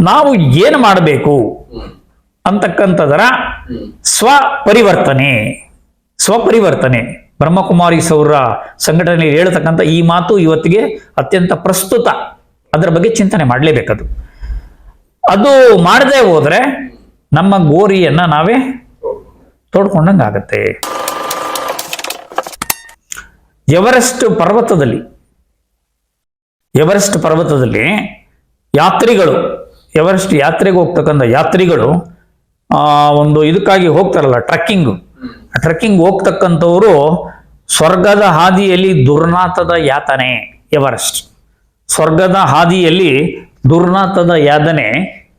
ನಾವು ಏನು ಮಾಡಬೇಕು? ಅಂತಕ್ಕಂಥದರ ಸ್ವಪರಿವರ್ತನೆ. ಸ್ವಪರಿವರ್ತನೆ. ಬ್ರಹ್ಮಕುಮಾರಿ ಸೌರ ಸಂಘಟನೆಯಲ್ಲಿ ಹೇಳ್ತಕ್ಕಂಥ ಈ ಮಾತು ಇವತ್ತಿಗೆ ಅತ್ಯಂತ ಪ್ರಸ್ತುತ. ಅದರ ಬಗ್ಗೆ ಚಿಂತನೆ ಮಾಡಲೇಬೇಕದು. ಅದು ಮಾಡದೆ ಹೋದ್ರೆ ನಮ್ಮ ಗೋರಿಯನ್ನ ನಾವೇ ತೋಡ್ಕೊಂಡಂಗಾಗತ್ತೆ. ಎವರೆಸ್ಟ್ ಪರ್ವತದಲ್ಲಿ ಎವರೆಸ್ಟ್ ಪರ್ವತದಲ್ಲಿ ಯಾತ್ರಿಗಳು ಎವರೆಸ್ಟ್ ಯಾತ್ರೆಗೆ ಹೋಗ್ತಕ್ಕಂಥ ಯಾತ್ರಿಗಳು ಒಂದು ಇದಕ್ಕಾಗಿ ಹೋಗ್ತಾರಲ್ಲ ಟ್ರಕ್ಕಿಂಗ್ ಟ್ರಕ್ಕಿಂಗ್ ಹೋಗ್ತಕ್ಕಂಥವ್ರು ಸ್ವರ್ಗದ ಹಾದಿಯಲ್ಲಿ ದುರ್ನಾಥದ ಯಾತನೆ ಎವರೆಸ್ಟ್ ಸ್ವರ್ಗದ ಹಾದಿಯಲ್ಲಿ ದುರ್ನಾಥದ ಯಾತನೆ,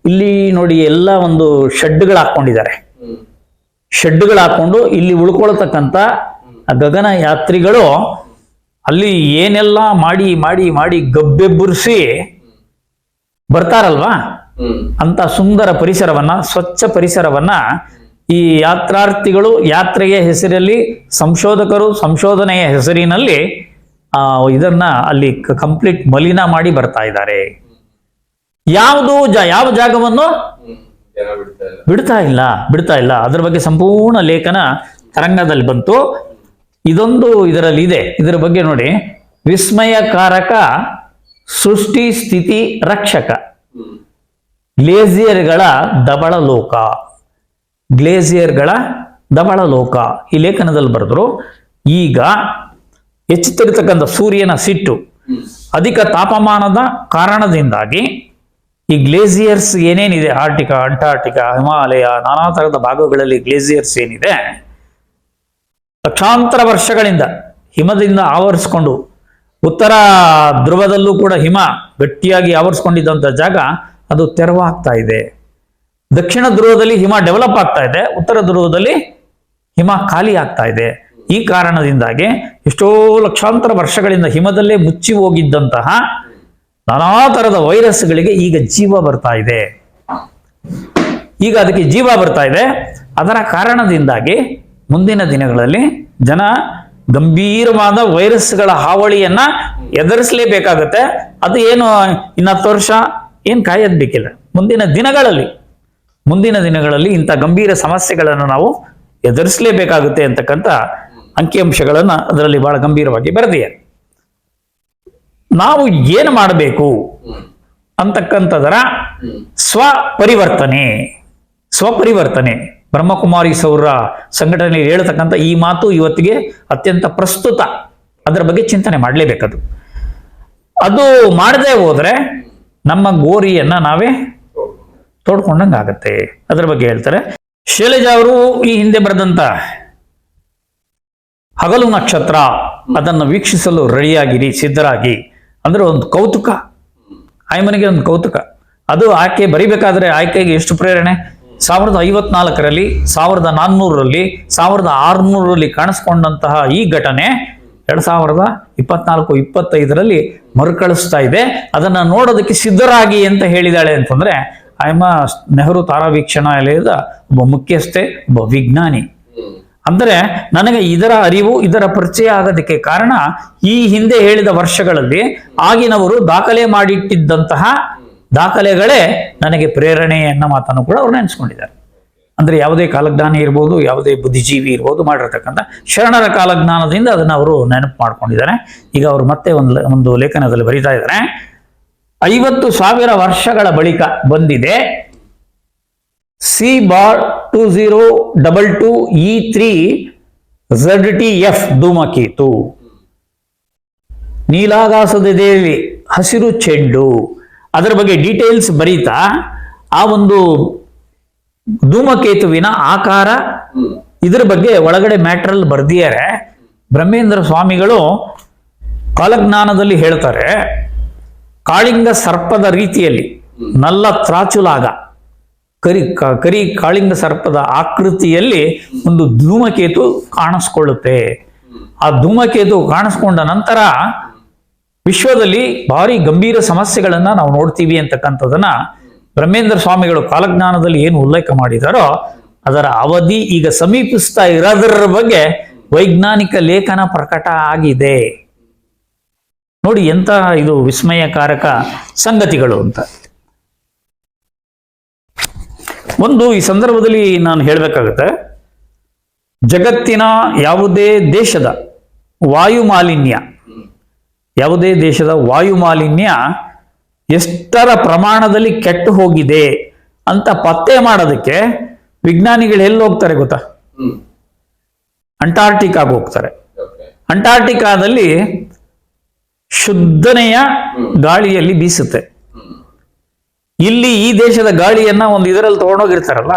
ಇಲ್ಲಿ ನೋಡಿ ಎಲ್ಲ ಒಂದು ಶೆಡ್ಗಳು ಹಾಕೊಂಡಿದ್ದಾರೆ ಶೆಡ್ಗಳು ಹಾಕೊಂಡು ಇಲ್ಲಿ ಉಳ್ಕೊಳ್ತಕ್ಕಂಥ ಗಗನ ಯಾತ್ರಿಗಳು ಅಲ್ಲಿ ಏನೆಲ್ಲ ಮಾಡಿ ಮಾಡಿ ಮಾಡಿ ಗಬ್ಬೆಬ್ಬುರಿಸಿ ಬರ್ತಾರಲ್ವಾ? ಅಂತ ಸುಂದರ ಪರಿಸರವನ್ನ, ಸ್ವಚ್ಛ ಪರಿಸರವನ್ನ ಈ ಯಾತ್ರಾರ್ಥಿಗಳು ಯಾತ್ರೆಯ ಹೆಸರಲ್ಲಿ, ಸಂಶೋಧಕರು ಸಂಶೋಧನೆಯ ಹೆಸರಿನಲ್ಲಿ, ಆ, ಇದನ್ನ ಅಲ್ಲಿ ಕಂಪ್ಲೀಟ್ ಮಲಿನ ಮಾಡಿ ಬರ್ತಾ ಇದ್ದಾರೆ. ಯಾವುದು ಯಾವ ಜಾಗವನ್ನು? ಬಿಡ್ತಾ ಇಲ್ಲ ಬಿಡ್ತಾ ಇಲ್ಲ. ಅದರ ಬಗ್ಗೆ ಸಂಪೂರ್ಣ ಲೇಖನ ತರಂಗದಲ್ಲಿ ಬಂತು. ಇದೊಂದು ಇದರಲ್ಲಿ ಇದೆ. ಇದರ ಬಗ್ಗೆ ನೋಡಿ. ವಿಸ್ಮಯಕಾರಕ ಸೃಷ್ಟಿ ಸ್ಥಿತಿ ರಕ್ಷಕ. ಗ್ಲೇಸಿಯರ್ಗಳ ದಬಳ ಲೋಕ. ಗ್ಲೇಸಿಯರ್ಗಳ ದಬಳ ಲೋಕ. ಈ ಲೇಖನದಲ್ಲಿ ಬರೆದ್ರು, ಈಗ ಹೆಚ್ಚುತ್ತಿರತಕ್ಕಂಥ ಸೂರ್ಯನ ಸಿಟ್ಟು ಅಧಿಕ ತಾಪಮಾನದ ಕಾರಣದಿಂದಾಗಿ ಈ ಗ್ಲೇಸಿಯರ್ಸ್ ಏನೇನಿದೆ? ಆರ್ಟಿಕಾ, ಅಂಟಾರ್ಟಿಕಾ, ಹಿಮಾಲಯ, ನಾನಾ ತರಹದ ಭಾಗಗಳಲ್ಲಿ ಗ್ಲೇಸಿಯರ್ಸ್ ಏನಿದೆ? ಲಕ್ಷಾಂತರ ವರ್ಷಗಳಿಂದ ಹಿಮದಿಂದ ಆವರಿಸ್ಕೊಂಡು, ಉತ್ತರ ಧ್ರುವದಲ್ಲೂ ಕೂಡ ಹಿಮ ಗಟ್ಟಿಯಾಗಿ ಆವರಿಸ್ಕೊಂಡಿದ್ದಂಥ ಜಾಗ ಅದು ತೆರವಾಗ್ತಾ ಇದೆ. ದಕ್ಷಿಣ ಧ್ರುವದಲ್ಲಿ ಹಿಮ ಡೆವಲಪ್ ಆಗ್ತಾ ಇದೆ. ಉತ್ತರ ಧ್ರುವದಲ್ಲಿ ಹಿಮ ಖಾಲಿ ಆಗ್ತಾ ಇದೆ. ಈ ಕಾರಣದಿಂದಾಗಿ ಎಷ್ಟೋ ಲಕ್ಷಾಂತರ ವರ್ಷಗಳಿಂದ ಹಿಮದಲ್ಲೇ ಮುಚ್ಚಿ ಹೋಗಿದ್ದಂತಹ ನಾನಾ ತರದ ವೈರಸ್ಗಳಿಗೆ ಈಗ ಜೀವ ಬರ್ತಾ ಇದೆ. ಈಗ ಅದಕ್ಕೆ ಜೀವ ಬರ್ತಾ ಇದೆ. ಅದರ ಕಾರಣದಿಂದಾಗಿ ಮುಂದಿನ ದಿನಗಳಲ್ಲಿ ಜನ ಗಂಭೀರವಾದ ವೈರಸ್ಗಳ ಹಾವಳಿಯನ್ನ ಎದುರಿಸಲೇಬೇಕಾಗತ್ತೆ. ಅದು ಏನು ಇನ್ನು ಹತ್ತು ವರ್ಷ ಏನು ಕಾಯೋದ್ ಬೇಕಿಲ್ಲ. ಮುಂದಿನ ದಿನಗಳಲ್ಲಿ ಮುಂದಿನ ದಿನಗಳಲ್ಲಿ ಇಂಥ ಗಂಭೀರ ಸಮಸ್ಯೆಗಳನ್ನು ನಾವು ಎದುರಿಸಲೇಬೇಕಾಗುತ್ತೆ ಅಂತಕ್ಕಂಥ ಅಂಕಿಅಂಶಗಳನ್ನು ಅದರಲ್ಲಿ ಬಹಳ ಗಂಭೀರವಾಗಿ ಬರೆದಿದೆ. ನಾವು ಏನು ಮಾಡಬೇಕು ಅಂತಕ್ಕಂಥದರ ಸ್ವಪರಿವರ್ತನೆ ಸ್ವಪರಿವರ್ತನೆ. ಬ್ರಹ್ಮಕುಮಾರಿ ಸೌರ ಸಂಘಟನೆಯಲ್ಲಿ ಹೇಳ್ತಕ್ಕಂಥ ಈ ಮಾತು ಇವತ್ತಿಗೆ ಅತ್ಯಂತ ಪ್ರಸ್ತುತ. ಅದರ ಬಗ್ಗೆ ಚಿಂತನೆ ಮಾಡಲೇಬೇಕದು. ಅದು ಮಾಡದೆ ಹೋದ್ರೆ ನಮ್ಮ ಗೋರಿಯನ್ನ ನಾವೇ ತೋಡ್ಕೊಂಡಂಗಾಗತ್ತೆ ಅದರ ಬಗ್ಗೆ ಹೇಳ್ತಾರೆ. ಶೈಲಜಾ ಅವರು ಈ ಹಿಂದೆ ಬರೆದಂತ ಹಗಲು ನಕ್ಷತ್ರ ಅದನ್ನು ವೀಕ್ಷಿಸಲು ರೆಡಿಯಾಗಿರಿ, ಸಿದ್ಧರಾಗಿ. ಅಂದ್ರೆ ಒಂದು ಕೌತುಕ. ಆಯ್ಮನಿಗೆ ಒಂದು ಕೌತುಕ. ಅದು ಆಯ್ಕೆ ಬರಿಬೇಕಾದ್ರೆ ಆಯ್ಕೆಗೆ ಎಷ್ಟು ಪ್ರೇರಣೆ? ಸಾವಿರದ ಐವತ್ನಾಲ್ಕರಲ್ಲಿ, ಸಾವಿರದ ನಾನ್ನೂರರಲ್ಲಿ, ಸಾವಿರದ ಆರುನೂರರಲ್ಲಿ ಕಾಣಿಸ್ಕೊಂಡಂತಹ ಈ ಘಟನೆ ಎರಡ್ ಸಾವಿರದ ಇಪ್ಪತ್ನಾಲ್ಕು, ಇಪ್ಪತ್ತೈದರಲ್ಲಿ ಮರುಕಳಿಸ್ತಾ ಇದೆ. ಅದನ್ನ ನೋಡೋದಕ್ಕೆ ಸಿದ್ಧರಾಗಿ ಅಂತ ಹೇಳಿದಾಳೆ ಅಂತಂದ್ರೆ ಆಯಮ್ಮ ನೆಹರು ತಾರಾವೀಕ್ಷಣಾಲಯದ ಒಬ್ಬ ಮುಖ್ಯಸ್ಥೆ, ಒಬ್ಬ ವಿಜ್ಞಾನಿ. ಅಂದರೆ ನನಗೆ ಇದರ ಅರಿವು, ಇದರ ಪರಿಚಯ ಆಗೋದಕ್ಕೆ ಕಾರಣ, ಈ ಹಿಂದೆ ಹೇಳಿದ ವರ್ಷಗಳಲ್ಲಿ ಆಗಿನವರು ದಾಖಲೆ ಮಾಡಿಟ್ಟಿದ್ದಂತಹ ದಾಖಲೆಗಳೇ ನನಗೆ ಪ್ರೇರಣೆ ಎನ್ನೋ ಮಾತನ್ನು ಕೂಡ ಅವರು ನೆನೆಸ್ಕೊಂಡಿದ್ದಾರೆ. ಅಂದ್ರೆ ಯಾವುದೇ ಕಾಲಜ್ಞಾನಿ ಇರ್ಬೋದು, ಯಾವುದೇ ಬುದ್ಧಿಜೀವಿ ಇರ್ಬೋದು ಮಾಡಿರ್ತಕ್ಕಂಥ ಶರಣರ ಕಾಲಜ್ಞಾನದಿಂದ ಅದನ್ನು ಅವರು ನೆನಪು ಮಾಡ್ಕೊಂಡಿದ್ದಾರೆ. ಈಗ ಅವರು ಮತ್ತೆ ಒಂದು ಒಂದು ಲೇಖನದಲ್ಲಿ ಬರೀತಾ ಇದ್ದಾರೆ. ಐವತ್ತು ಸಾವಿರ ವರ್ಷಗಳ ಬಳಿಕ ಬಂದಿದೆ. C bar two zero double two E three Z T F ಧೂಮಕೇತು. ದೇವಿ ಹಸಿರು ಚೆಂಡು. ಅದರ ಬಗ್ಗೆ ಡೀಟೇಲ್ಸ್ ಬರೀತಾ ಆ ಒಂದು ಧೂಮಕೇತುವಿನ ಆಕಾರ ಇದರ ಬಗ್ಗೆ ಒಳಗಡೆ ಮ್ಯಾಟ್ರಲ್ ಬರ್ದಿಯಾರೆ ಬ್ರಹ್ಮೇಂದ್ರ ಸ್ವಾಮಿಗಳು ಕಾಲಜ್ಞಾನದಲ್ಲಿ ಹೇಳ್ತಾರೆ, ಕಾಳಿಂಗ ಸರ್ಪದ ರೀತಿಯಲ್ಲಿ ನಲ್ಲ ತ್ರಾಚುಲಾಗ, ಕರಿ ಕರಿ ಕಾಳಿಂಗ ಸರ್ಪದ ಆಕೃತಿಯಲ್ಲಿ ಒಂದು ಧೂಮಕೇತು ಕಾಣಿಸ್ಕೊಳ್ಳುತ್ತೆ. ಆ ಧೂಮಕೇತು ಕಾಣಿಸ್ಕೊಂಡ ನಂತರ ವಿಶ್ವದಲ್ಲಿ ಭಾರಿ ಗಂಭೀರ ಸಮಸ್ಯೆಗಳನ್ನ ನಾವು ನೋಡ್ತೀವಿ ಅಂತಕ್ಕಂಥದನ್ನ ಬ್ರಹ್ಮೇಂದ್ರ ಸ್ವಾಮಿಗಳು ಕಾಲಜ್ಞಾನದಲ್ಲಿ ಏನು ಉಲ್ಲೇಖ ಮಾಡಿದಾರೋ, ಅದರ ಅವಧಿ ಈಗ ಸಮೀಪಿಸ್ತಾ ಇರೋದರ ಬಗ್ಗೆ ವೈಜ್ಞಾನಿಕ ಲೇಖನ ಪ್ರಕಟ ಆಗಿದೆ. ನೋಡಿ ಎಂತ ಇದು ವಿಸ್ಮಯಕಾರಕ ಸಂಗತಿಗಳು ಅಂತ. ಒಂದು, ಈ ಸಂದರ್ಭದಲ್ಲಿ ನಾನು ಹೇಳಬೇಕಾಗುತ್ತೆ, ಜಗತ್ತಿನ ಯಾವುದೇ ದೇಶದ ವಾಯು ಮಾಲಿನ್ಯ ಯಾವುದೇ ದೇಶದ ವಾಯು ಮಾಲಿನ್ಯ ಎಷ್ಟರ ಪ್ರಮಾಣದಲ್ಲಿ ಕೆಟ್ಟು ಹೋಗಿದೆ ಅಂತ ಪತ್ತೆ ಮಾಡೋದಕ್ಕೆ ವಿಜ್ಞಾನಿಗಳು ಎಲ್ಲಿ ಹೋಗ್ತಾರೆ ಗೊತ್ತಾ? ಅಂಟಾರ್ಟಿಕಾಗ ಹೋಗ್ತಾರೆ. ಅಂಟಾರ್ಟಿಕಾದಲ್ಲಿ ಶುದ್ಧನೆಯ ಗಾಳಿಯಲ್ಲಿ ಬೀಸುತ್ತೆ. ಇಲ್ಲಿ ಈ ದೇಶದ ಗಾಳಿಯನ್ನ ಒಂದು ಇದರಲ್ಲಿ ತಗೊಂಡೋಗಿರ್ತಾರಲ್ಲ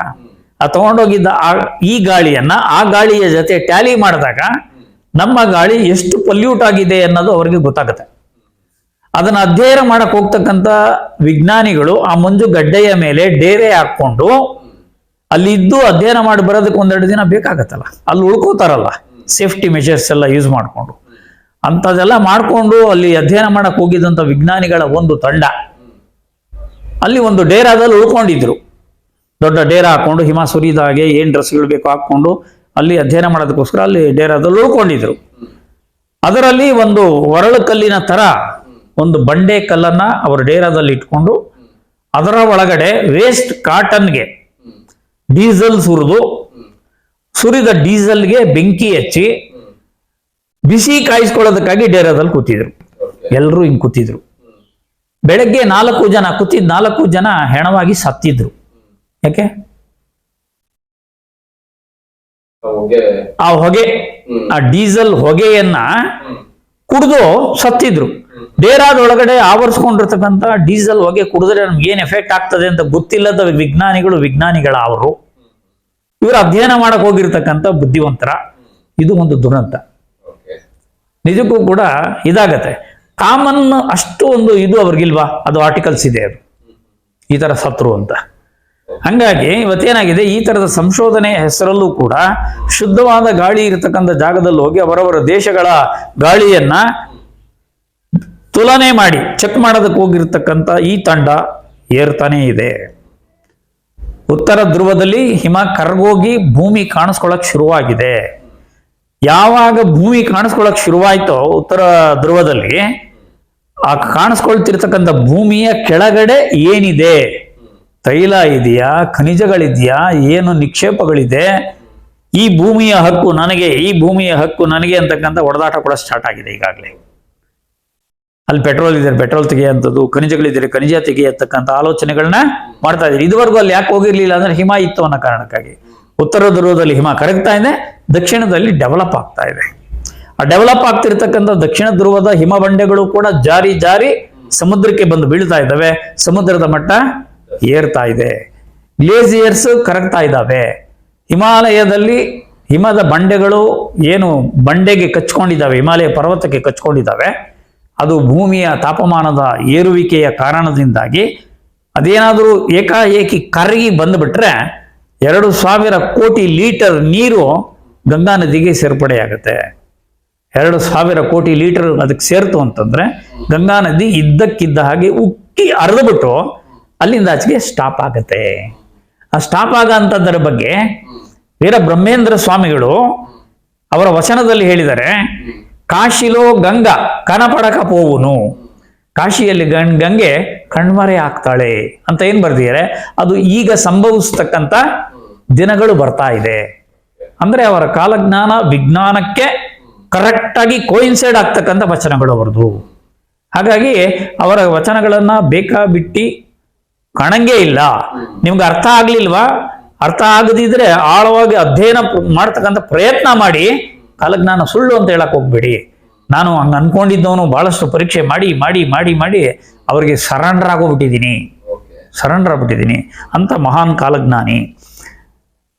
ಆ ತಗೊಂಡೋಗಿದ್ದ ಆ ಈ ಗಾಳಿಯನ್ನ ಆ ಗಾಳಿಯ ಜೊತೆ ಟ್ಯಾಲಿ ಮಾಡಿದಾಗ ನಮ್ಮ ಗಾಳಿ ಎಷ್ಟು ಪೊಲ್ಯೂಟ್ ಆಗಿದೆ ಅನ್ನೋದು ಅವರಿಗೆ ಗೊತ್ತಾಗುತ್ತೆ. ಅದನ್ನ ಅಧ್ಯಯನ ಮಾಡಕ್ ಹೋಗ್ತಕ್ಕಂಥ ವಿಜ್ಞಾನಿಗಳು ಆ ಮಂಜು ಗಡ್ಡೆಯ ಮೇಲೆ ಡೇರೆ ಹಾಕ್ಕೊಂಡು ಅಲ್ಲಿ ಇದ್ದು ಅಧ್ಯಯನ ಮಾಡಿ ಬರೋದಕ್ಕೆ ಒಂದೆರಡು ದಿನ ಬೇಕಾಗತ್ತಲ್ಲ. ಅಲ್ಲಿ ಉಳ್ಕೋತಾರಲ್ಲ ಸೇಫ್ಟಿ ಮೆಷರ್ಸ್ ಎಲ್ಲ ಯೂಸ್ ಮಾಡಿಕೊಂಡು. ಅಂಥದ್ದೆಲ್ಲ ಮಾಡಿಕೊಂಡು ಅಲ್ಲಿ ಅಧ್ಯಯನ ಮಾಡಕ್ ಹೋಗಿದ್ದಂಥ ವಿಜ್ಞಾನಿಗಳ ಒಂದು ತಂಡ. ಅಲ್ಲಿ ಒಂದು ಡೇರಾದಲ್ಲಿ ಉಳ್ಕೊಂಡಿದ್ರು. ದೊಡ್ಡ ಡೇರಾ ಹಾಕೊಂಡು ಹಿಮ ಸುರಿದ ಹಾಗೆ ಏನ್ ಡ್ರೆಸ್ಗಳು ಬೇಕೋ ಹಾಕೊಂಡು ಅಲ್ಲಿ ಅಧ್ಯಯನ ಮಾಡೋದಕ್ಕೋಸ್ಕರ ಅಲ್ಲಿ ಡೇರಾದಲ್ಲಿ ಉಳ್ಕೊಂಡಿದ್ರು. ಅದರಲ್ಲಿ ಒಂದು ಒರಳು ಕಲ್ಲಿನ ತರ ಒಂದು ಬಂಡೆ ಕಲ್ಲನ್ನ ಅವರ ಡೇರಾದಲ್ಲಿ ಇಟ್ಕೊಂಡು ಅದರ ಒಳಗಡೆ ವೇಸ್ಟ್ ಕಾಟನ್ಗೆ ಡೀಸೆಲ್ ಸುರಿದು ಸುರಿದ ಡೀಸೆಲ್ಗೆ ಬೆಂಕಿ ಹಚ್ಚಿ ಬಿಸಿ ಕಾಯಿಸ್ಕೊಳ್ಳೋದಕ್ಕಾಗಿ ಡೇರಾದಲ್ಲಿ ಕೂತಿದ್ರು. ಎಲ್ಲರೂ ಹಿಂಗೆ ಕೂತಿದ್ರು. ಬೆಳಗ್ಗೆ ನಾಲ್ಕು ಜನ ಕೂತಿದ್ ನಾಲ್ಕು ಜನ ಹೆಣವಾಗಿ ಸತ್ತಿದ್ರು. ಯಾಕೆ? ಆ ಹೊಗೆ. ಆ ಡೀಸೆಲ್ ಹೊಗೆಯನ್ನ ಕುಡಿದು ಸತ್ತಿದ್ರು. ಡೇರಾದ ಒಳಗಡೆ ಆವರಿಸ್ಕೊಂಡಿರ್ತಕ್ಕಂಥ ಡೀಸೆಲ್ ಹೊಗೆ ಕುಡಿದ್ರೆ ನಮ್ಗೆ ಏನ್ ಎಫೆಕ್ಟ್ ಆಗ್ತದೆ ಅಂತ ಗೊತ್ತಿಲ್ಲದ ವಿಜ್ಞಾನಿಗಳು ವಿಜ್ಞಾನಿಗಳ ಅವರು ಇವರು ಅಧ್ಯಯನ ಮಾಡಕ್ ಹೋಗಿರ್ತಕ್ಕಂಥ ಬುದ್ಧಿವಂತರ. ಇದು ಒಂದು ದುರಂತ. ನಿಜಕ್ಕೂ ಕೂಡ ಇದಾಗತ್ತೆ. ಕಾಮನ್ ಅಷ್ಟು ಒಂದು ಇದು ಅವ್ರಿಗಿಲ್ವಾ? ಅದು ಆರ್ಟಿಕಲ್ಸ್ ಇದೆ ಅದು. ಈ ತರ ಸತ್ರು ಅಂತ. ಹಂಗಾಗಿ ಇವತ್ತೇನಾಗಿದೆ? ಈ ತರದ ಸಂಶೋಧನೆ ಹೆಸರಲ್ಲೂ ಕೂಡ ಶುದ್ಧವಾದ ಗಾಳಿ ಇರತಕ್ಕಂಥ ಜಾಗದಲ್ಲಿ ಹೋಗಿ ಅವರವರ ದೇಶಗಳ ಗಾಳಿಯನ್ನ ತುಲನೆ ಮಾಡಿ ಚೆಕ್ ಮಾಡೋದಕ್ಕೆ ಹೋಗಿರ್ತಕ್ಕಂಥ ಈ ತಂಡ ಏರ್ತಾನೇ ಇದೆ. ಉತ್ತರ ಧ್ರುವದಲ್ಲಿ ಹಿಮ ಕರಗೋಗಿ ಭೂಮಿ ಕಾಣಿಸ್ಕೊಳ್ಳೋಕೆ ಶುರುವಾಗಿದೆ. ಯಾವಾಗ ಭೂಮಿ ಕಾಣಿಸ್ಕೊಳ್ಳೋಕೆ ಶುರುವಾಯಿತೋ ಉತ್ತರ ಧ್ರುವದಲ್ಲಿ, ಆ ಕಾಣಿಸ್ಕೊಳ್ತಿರ್ತಕ್ಕಂಥ ಭೂಮಿಯ ಕೆಳಗಡೆ ಏನಿದೆ? ತೈಲ ಇದೆಯಾ? ಖನಿಜಗಳಿದೆಯಾ? ಏನು ನಿಕ್ಷೇಪಗಳಿದೆ? ಈ ಭೂಮಿಯ ಹಕ್ಕು ನನಗೆ, ಈ ಭೂಮಿಯ ಹಕ್ಕು ನನಗೆ ಅಂತಕ್ಕಂಥ ಹೊಡೆದಾಟ ಕೂಡ ಸ್ಟಾರ್ಟ್ ಆಗಿದೆ ಈಗಾಗಲೇ. ಅಲ್ಲಿ ಪೆಟ್ರೋಲ್ ಇದ್ರೆ ಪೆಟ್ರೋಲ್ ತೆಗೆಯುವಂಥದ್ದು ಖನಿಜಗಳಿದ್ರೆ ಖನಿಜ ತೆಗೆಯತಕ್ಕಂಥ ಆಲೋಚನೆಗಳನ್ನ ಮಾಡ್ತಾ ಇದ್ದಾರೆ. ಇದುವರೆಗೂ ಅಲ್ಲಿ ಯಾಕೆ ಹೋಗಿರ್ಲಿಲ್ಲ ಅಂದ್ರೆ ಹಿಮ ಇತ್ತು ಅನ್ನೋ ಕಾರಣಕ್ಕಾಗಿ. ಉತ್ತರ ಧ್ರುವದಲ್ಲಿ ಹಿಮ ಕರಗ್ತಾ ಇದೆ, ದಕ್ಷಿಣದಲ್ಲಿ ಡೆವಲಪ್ ಆಗ್ತಾ ಇದೆ. ಆ ಡೆವಲಪ್ ಆಗ್ತಿರ್ತಕ್ಕಂಥ ದಕ್ಷಿಣ ಧ್ರುವದ ಹಿಮ ಬಂಡೆಗಳು ಕೂಡ ಜಾರಿ ಜಾರಿ ಸಮುದ್ರಕ್ಕೆ ಬಂದು ಬೀಳ್ತಾ ಇದ್ದಾವೆ. ಸಮುದ್ರದ ಮಟ್ಟ ಏರ್ತಾ ಇದೆ. ಗ್ಲೇಸಿಯರ್ಸ್ ಕರಗ್ತಾ ಇದ್ದಾವೆ. ಹಿಮಾಲಯದಲ್ಲಿ ಹಿಮದ ಬಂಡೆಗಳು ಏನು ಬಂಡೆಗೆ ಕಚ್ಕೊಂಡಿದ್ದಾವೆ, ಹಿಮಾಲಯ ಪರ್ವತಕ್ಕೆ ಕಚ್ಕೊಂಡಿದ್ದಾವೆ. ಅದು ಭೂಮಿಯ ತಾಪಮಾನದ ಏರುವಿಕೆಯ ಕಾರಣದಿಂದಾಗಿ ಅದೇನಾದರೂ ಏಕಾಏಕಿ ಕರಗಿ ಬಂದುಬಿಟ್ರೆ ಎರಡು ಸಾವಿರ ಕೋಟಿ ಲೀಟರ್ ನೀರು ಗಂಗಾ ನದಿಗೆ ಸೇರ್ಪಡೆಯಾಗುತ್ತೆ. ಎರಡು ಸಾವಿರ ಕೋಟಿ ಲೀಟರ್ ಅದಕ್ಕೆ ಸೇರ್ತು ಅಂತಂದ್ರೆ ಗಂಗಾ ನದಿ ಇದ್ದಕ್ಕಿದ್ದ ಹಾಗೆ ಉಕ್ಕಿ ಹರಿದ್ಬಿಟ್ಟು ಅಲ್ಲಿಂದ ಆಚೆಗೆ ಸ್ಟಾಪ್ ಆಗುತ್ತೆ. ಆ ಸ್ಟಾಪ್ ಆಗಂತದ್ದರ ಬಗ್ಗೆ ವೀರ ಬ್ರಹ್ಮೇಂದ್ರ ಸ್ವಾಮಿಗಳು ಅವರ ವಚನದಲ್ಲಿ ಹೇಳಿದ್ದಾರೆ. ಕಾಶಿಲೋ ಗಂಗಾ ಕನಪಡಕ ಪೋವುನು. ಕಾಶಿಯಲ್ಲಿ ಗಂ ಗಂಗೆ ಕಣ್ಮರೆ ಆಗ್ತಾಳೆ. ಅಂತ ಏನ್ ಬರ್ದಿದ್ದಾರೆ? ಅದು ಈಗ ಸಂಭವಿಸ್ತಕ್ಕಂಥ ದಿನಗಳು ಬರ್ತಾ ಇದೆ. ಅಂದ್ರೆ ಅವರ ಕಾಲಜ್ಞಾನ ವಿಜ್ಞಾನಕ್ಕೆ ಕರೆಕ್ಟ್ ಆಗಿ ಕೋಯಿನ್ಸೈಡ್ ಆಗ್ತಕ್ಕಂಥ ವಚನಗಳು ಅವರದು ಹಾಗಾಗಿ ಅವರ ವಚನಗಳನ್ನ ಬೇಕಾ ಬಿಟ್ಟಿ ಕಾಣಂಗೇ ಇಲ್ಲ. ನಿಮ್ಗೆ ಅರ್ಥ ಆಗ್ಲಿಲ್ವಾ? ಅರ್ಥ ಆಗದಿದ್ರೆ ಆಳವಾಗಿ ಅಧ್ಯಯನ ಮಾಡ್ತಕ್ಕಂಥ ಪ್ರಯತ್ನ ಮಾಡಿ ಕಾಲಜ್ಞಾನ ಸುಳ್ಳು ಅಂತ ಹೇಳಕ್ ಹೋಗ್ಬೇಡಿ. ನಾನು ಹಂಗ ಅನ್ಕೊಂಡಿದ್ದವನು ಬಹಳಷ್ಟು ಪರೀಕ್ಷೆ ಮಾಡಿ ಮಾಡಿ ಮಾಡಿ ಮಾಡಿ ಅವರಿಗೆ ಸರೆಂಡರ್ ಆಗೋಗ್ಬಿಟ್ಟಿದ್ದೀನಿ. ಸರೆಂಡರ್ ಆಗ್ಬಿಟ್ಟಿದ್ದೀನಿ. ಅಂತ ಮಹಾನ್ ಕಾಲಜ್ಞಾನಿ.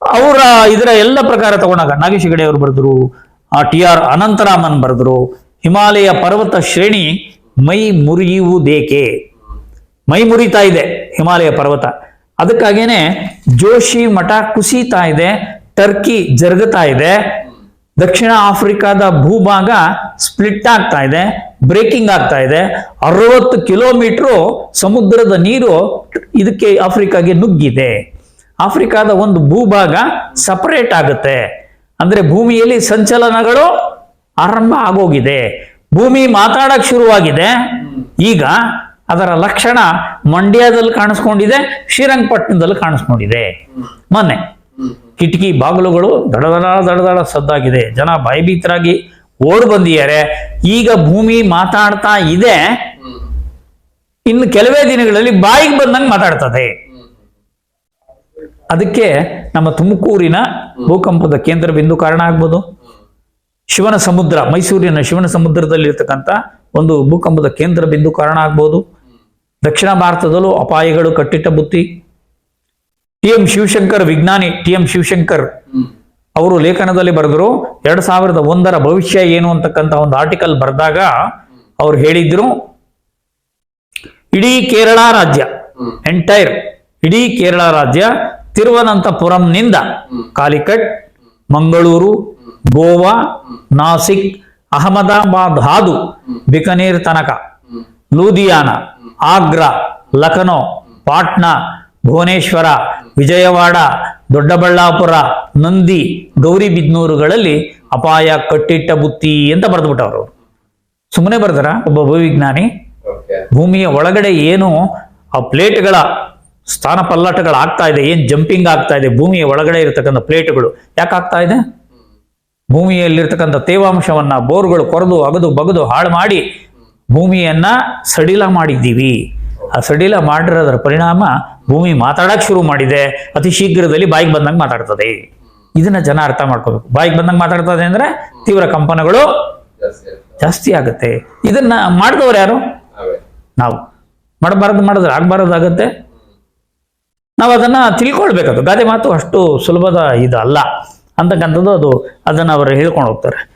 ಅವರ ಇದರ ಎಲ್ಲ ಪ್ರಕಾರ ತಗೊಂಡಾಗ ನಾಗೇಶ್ ಹೆಗಡೆ ಅವರು ಬರೆದ್ರು ಆ ಟಿ ಆರ್ ಅನಂತರಾಮನ್ ಬರೆದ್ರು ಹಿಮಾಲಯ ಪರ್ವತ ಶ್ರೇಣಿ ಮೈ ಮುರಿಯುವುದೇಕೆ? ಮೈ ಮುರಿತಾ ಇದೆ ಹಿಮಾಲಯ ಪರ್ವತ. ಅದಕ್ಕಾಗೇನೆ ಜೋಶಿ ಮಠ ಕುಸಿತಾ ಇದೆ ಟರ್ಕಿ ಜರುಗುತ್ತಾ ಇದೆ ದಕ್ಷಿಣ ಆಫ್ರಿಕಾದ ಭೂಭಾಗ ಸ್ಪ್ಲಿಟ್ ಆಗ್ತಾ ಇದೆ ಬ್ರೇಕಿಂಗ್ ಆಗ್ತಾ ಇದೆ. ಅರವತ್ತು ಕಿಲೋಮೀಟರ್ ಸಮುದ್ರದ ನೀರು ಇದಕ್ಕೆ ಆಫ್ರಿಕಾಗೆ ನುಗ್ಗಿದೆ. ಆಫ್ರಿಕಾದ ಒಂದು ಭೂಭಾಗ ಸಪರೇಟ್ ಆಗುತ್ತೆ. ಅಂದ್ರೆ ಭೂಮಿಯಲ್ಲಿ ಸಂಚಲನಗಳು ಆರಂಭ ಆಗೋಗಿದೆ. ಭೂಮಿ ಮಾತಾಡಕ್ ಶುರುವಾಗಿದೆ. ಈಗ ಅದರ ಲಕ್ಷಣ ಮಂಡ್ಯದಲ್ಲಿ ಕಾಣಿಸ್ಕೊಂಡಿದೆ, ಶ್ರೀರಂಗಪಟ್ಟಣದಲ್ಲಿ ಕಾಣಿಸ್ಕೊಂಡಿದೆ. ಮೊನ್ನೆ. ಕಿಟಕಿ ಬಾಗಿಲುಗಳು ದಡದಡ ದಡದಡ ಸದ್ದಾಗಿದೆ. ಜನ ಭಯಭೀತರಾಗಿ ಓಡ್ ಬಂದಿದ್ದಾರೆ. ಈಗ ಭೂಮಿ ಮಾತಾಡ್ತಾ ಇದೆ. ಇನ್ನು ಕೆಲವೇ ದಿನಗಳಲ್ಲಿ ಬಾಯಿಗೆ ಬಂದಂಗೆ ಮಾತಾಡ್ತದೆ. ಅದಕ್ಕೆ ನಮ್ಮ ತುಮಕೂರಿನ ಭೂಕಂಪದ ಕೇಂದ್ರ ಬಿಂದು ಕಾರಣ ಆಗ್ಬೋದು. ಶಿವನ ಸಮುದ್ರ, ಮೈಸೂರಿನ ಶಿವನ ಸಮುದ್ರದಲ್ಲಿ ಇರ್ತಕ್ಕಂಥ ಒಂದು ಭೂಕಂಪದ ಕೇಂದ್ರ ಬಿಂದು ಕಾರಣ ಆಗ್ಬೋದು. ದಕ್ಷಿಣ ಭಾರತದಲ್ಲೂ ಅಪಾಯಗಳು ಕಟ್ಟಿಟ್ಟ ಬುತ್ತಿ. ಟಿ ಎಂ ಶಿವಶಂಕರ್ ವಿಜ್ಞಾನಿ ಟಿ ಎಂ ಶಿವಶಂಕರ್ ಅವರು ಲೇಖನದಲ್ಲಿ ಬರೆದರು ಎರಡ್ ಸಾವಿರದ ಒಂದರ ಭವಿಷ್ಯ ಏನು ಅಂತಕ್ಕಂಥ ಒಂದು ಆರ್ಟಿಕಲ್ ಬರೆದಾಗ ಅವ್ರು ಹೇಳಿದ್ರು ಇಡೀ ಕೇರಳ ರಾಜ್ಯ ಎಂಟೈರ್ ಇಡೀ ಕೇರಳ ರಾಜ್ಯ ತಿರುವನಂತಪುರಂನಿಂದ ಕಾಲಿಕಟ್ ಮಂಗಳೂರು ಗೋವಾ ನಾಸಿಕ್ ಅಹಮದಾಬಾದ್ ಹಾದು ಬಿಕನೇರ್ ತನಕ ಲೂಧಿಯಾನ ಆಗ್ರಾ ಲಖನೌ ಪಾಟ್ನಾ ಭುವನೇಶ್ವರ ವಿಜಯವಾಡ ದೊಡ್ಡಬಳ್ಳಾಪುರ ನಂದಿ ಗೌರಿಬಿದ್ನೂರುಗಳಲ್ಲಿ ಅಪಾಯ ಕಟ್ಟಿಟ್ಟ ಬುತ್ತಿ ಅಂತ ಬರೆದ್ಬಿಟ್ಟವ್ರು. ಸುಮ್ಮನೆ ಬರ್ದಾರ? ಒಬ್ಬ ಭೂವಿಜ್ಞಾನಿ. ಭೂಮಿಯ ಒಳಗಡೆ ಏನು ಆ ಪ್ಲೇಟ್ಗಳ ಸ್ಥಾನ ಪಲ್ಲಟಗಳು ಆಗ್ತಾ ಇದೆ ಏನ್ ಜಂಪಿಂಗ್ ಆಗ್ತಾ ಇದೆ ಭೂಮಿಯ ಒಳಗಡೆ ಇರತಕ್ಕಂಥ ಪ್ಲೇಟ್ಗಳು ಯಾಕಾಗ್ತಾ ಆಗ್ತಾ ಇದೆ? ಭೂಮಿಯಲ್ಲಿರ್ತಕ್ಕಂಥ ತೇವಾಂಶವನ್ನ ಬೋರ್ಗಳು ಕೊರೆದು ಅಗದು ಬಗದು ಹಾಳು ಮಾಡಿ ಭೂಮಿಯನ್ನ ಸಡಿಲ ಮಾಡಿದ್ದೀವಿ. ಆ ಸಡಿಲ ಮಾಡಿರೋದ್ರ ಪರಿಣಾಮ ಭೂಮಿ ಮಾತಾಡಕ್ ಶುರು ಮಾಡಿದೆ. ಅತಿ ಶೀಘ್ರದಲ್ಲಿ ಬಾಯಿಗೆ ಬಂದಂಗೆ ಮಾತಾಡ್ತದೆ. ಇದನ್ನ ಜನ ಅರ್ಥ ಮಾಡ್ಕೋಬೇಕು. ಬಾಯಿಗೆ ಬಂದಂಗೆ ಮಾತಾಡ್ತದೆ ಅಂದ್ರೆ ತೀವ್ರ ಕಂಪನಗಳು ಜಾಸ್ತಿ ಆಗುತ್ತೆ. ಇದನ್ನ ಮಾಡಿದವ್ರು ಯಾರು? ನಾವೇ. ಮಾಡಬಾರದು ಮಾಡಿದ್ರೆ ಆಗುತ್ತೆ. ನಾವು ಅದನ್ನ ತಿಳ್ಕೊಳ್ಬೇಕದು ಗಾದೆ ಮಾತು ಅಷ್ಟು ಸುಲಭದ ಇದು ಅಲ್ಲ ಅಂತಕ್ಕಂಥದ್ದು ಅದು. ಅದನ್ನ ಅವರು ಹೇಳ್ಕೊಂಡು ಹೋಗ್ತಾರೆ.